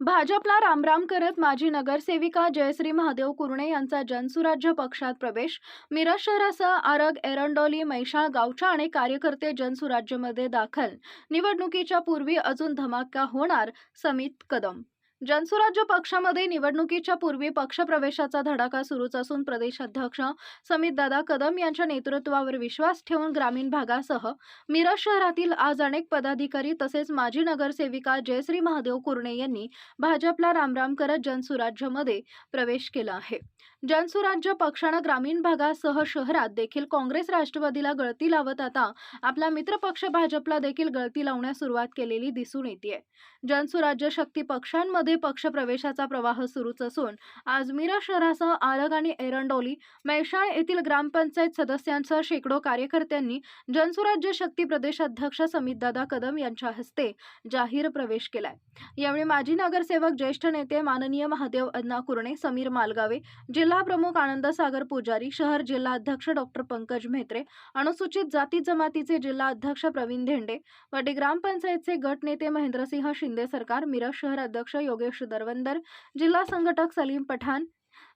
भाजपला रामराम करत माजी नगरसेविका जयश्री महादेव कुरणे यांचा जनसुराज्य पक्षात प्रवेश. मिरज शहरासह आरग एरंडोली मैशाळ गावच्या अनेक कार्यकर्ते जनसुराज्यमध्ये दाखल. निवडणुकीच्या पूर्वी अजून धमाका होणार समित कदम जनसुराज्य पक्षामध्ये निवडणुकीच्या पूर्वी पक्षप्रवेशाचा धडाका सुरूच असून प्रदेश अध्यक्ष समितदादा कदम यांच्या नेतृत्वावर विश्वास ठेवून ग्रामीण भागासह मिरज शहरातील आज अनेक पदाधिकारी तसेच माजी नगरसेविका जयश्री महादेव कुरणे यांनी भाजपला रामराम करत जनसुराज्यमध्ये प्रवेश केला आहे. जनसुराज्य पक्षानं ग्रामीण भागासह शहरात देखील काँग्रेस राष्ट्रवादीला गळती लावत आता आपला मित्रपक्ष भाजपला देखील गळती लावण्यास सुरुवात केलेली दिसून येते जनसुराज्य शक्ती पक्षांमध्ये पक्षप्रवेशाचा प्रवाह सुरूच असून आज मिरज शहरासह आरग आणि एरंडोली मैशाळ येथील ग्रामपंचायत सदस्यांसह शेकडो कार्यकर्त्यांनी जनसुराज्य शक्ती प्रदेशाध्यक्ष समितदादा कदम यांच्या हस्ते जाहीर प्रवेश केलाय. यावेळी माजी नगरसेवक ज्येष्ठ नेते माननीय महादेव अण्णा कुरणे समीर मालगावे जिल्हा प्रमुख आनंद सागर पुजारी शहर जिल्हा अध्यक्ष डॉक्टर पंकज म्हेत्रे अनुसूचित जाती जमातीचे जिल्हा अध्यक्ष प्रवीण धेंडे वाटी ग्रामपंचायतचे गट नेते महेंद्रसिंह शिंदे सरकार मिरज शहर अध्यक्ष योगेश दरवंदर जिल्हा संघटक सलीम पठाण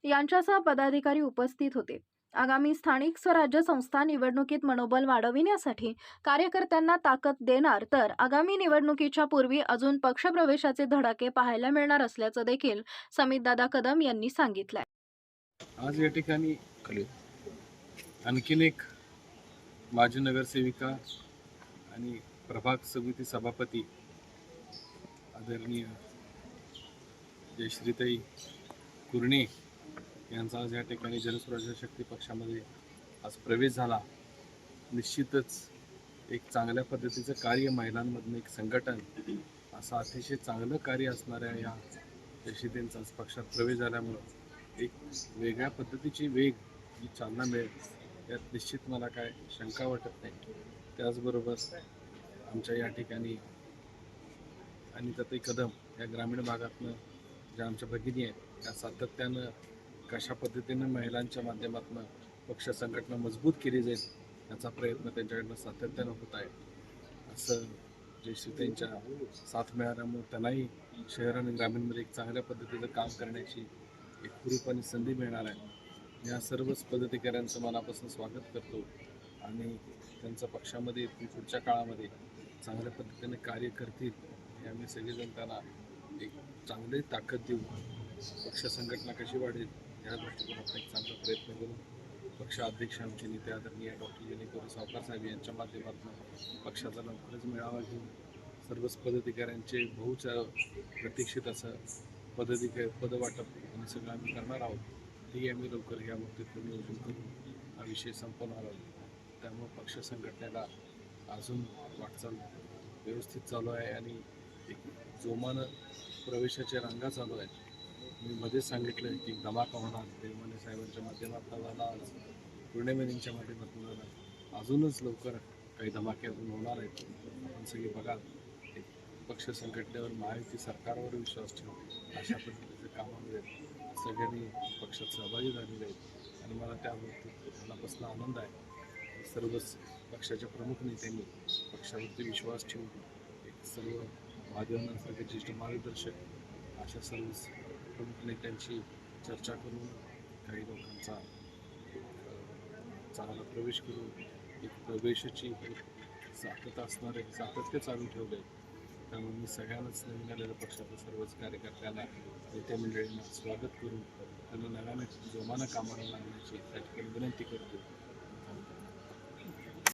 यांच्यासह पदाधिकारी उपस्थित होते. आगामी स्थानिक स्वराज्य संस्था निवडणुकीत मनोबल वाढविण्यासाठी कार्यकर्त्यांना ताकद देणार तर आगामी निवडणुकीच्या पूर्वी अजून पक्षप्रवेशाचे धडाके पाहायला मिळणार असल्याचं देखील समितदादा कदम यांनी सांगितलंय. आज या ठिकाणी आणखीन एक माजी नगरसेविका आणि प्रभाग समिती सभापती आदरणीय जयश्रीताई कुर्णे यांचा आज या ठिकाणी जनस्वराज्य शक्ती पक्षामध्ये आज प्रवेश झाला. निश्चितच एक चांगल्या पद्धतीचं कार्य महिलांमधनं एक संघटन असं अतिशय चांगलं कार्य असणाऱ्या या जयश्रीताईंचा आज पक्षात प्रवेश झाल्यामुळं एक वेगळ्या पद्धतीची वेग जी चालना मिळेल यात निश्चित मला काय शंका वाटत नाही. त्याचबरोबर आमच्या या ठिकाणी आणि त्यातही कदम या ग्रामीण भागातनं ज्या आमच्या भगिनी आहेत त्या सातत्यानं कशा पद्धतीनं महिलांच्या माध्यमातून पक्ष संघटना मजबूत केली जाईल याचा प्रयत्न त्यांच्याकडनं सातत्यानं होत आहे. असं जयश्रीताईंच्या साथ मिळाल्यामुळे त्यांनाही शहर आणि ग्रामीणमध्ये एक चांगल्या पद्धतीचं काम करण्याची एक पूर्णपणे संधी मिळणार आहे. या सर्वच पदाधिकाऱ्यांचं मनापासून स्वागत करतो आणि त्यांचं पक्षामध्ये पुढच्या काळामध्ये चांगल्या पद्धतीने कार्य करतील हे आम्ही सगळेजण त्यांना एक चांगली ताकद देऊ पक्ष संघटना कशी वाढेल या दृष्टिकोनातून एक चांगला प्रयत्न करू पक्ष अध्यक्ष आमचे नेते आदरणीय डॉक्टर जेणेकरून सावकार साहेब यांच्या माध्यमातून पक्षाचा लवकरच मेळावा घेऊन सर्वच पदाधिकाऱ्यांचे बहुच प्रतीक्षित असं पदाधिकारी पदवाटप आणि सगळं आम्ही करणार आहोत. तेही आम्ही लवकर या बाबतीत नियोजन करून हा विषय संपवणार आहोत. त्यामुळं पक्ष संघटनेला अजून वाटचाल व्यवस्थित चालू आहे आणि एक जोमानं प्रवेशाच्या रांगा चालू आहेत मी मध्येच सांगितलं की धमाका होणार देवमाने साहेबांच्या माध्यमातून झाला आज. पूर्णिमेनींच्या माध्यमातून झाला अजूनच लवकर काही धमाके अजून होणार आहेत. आपण सगळे बघा. एक पक्ष संघटनेवर महायुती सरकारवर विश्वास ठेवून अशा पद्धतीचं कामामध्ये सगळ्यांनी पक्षात सहभागी झालेले आहेत. आणि मला त्या मनापासून आनंद आहे. सर्वच पक्षाच्या प्रमुख नेत्यांनी पक्षावरती विश्वास ठेवून एक सर्व माध्यमांसारखे ज्येष्ठ मार्गदर्शक अशा सर्वच प्रमुख नेत्यांची चर्चा करून काही लोकांचा अ, चांगला प्रवेश करून एक प्रवेशाची सातत्य असणारे सातत्य चालू ठेवलं. आहे त्यामुळे मी सगळ्यांनाच नवीन आलेल्या पक्षाच्या सर्वच कार्यकर्त्यांना नेत्या मंडळींना स्वागत करून त्यांना नव्याने जोमानं कामाला लागण्याची त्या ठिकाणी विनंती करतो.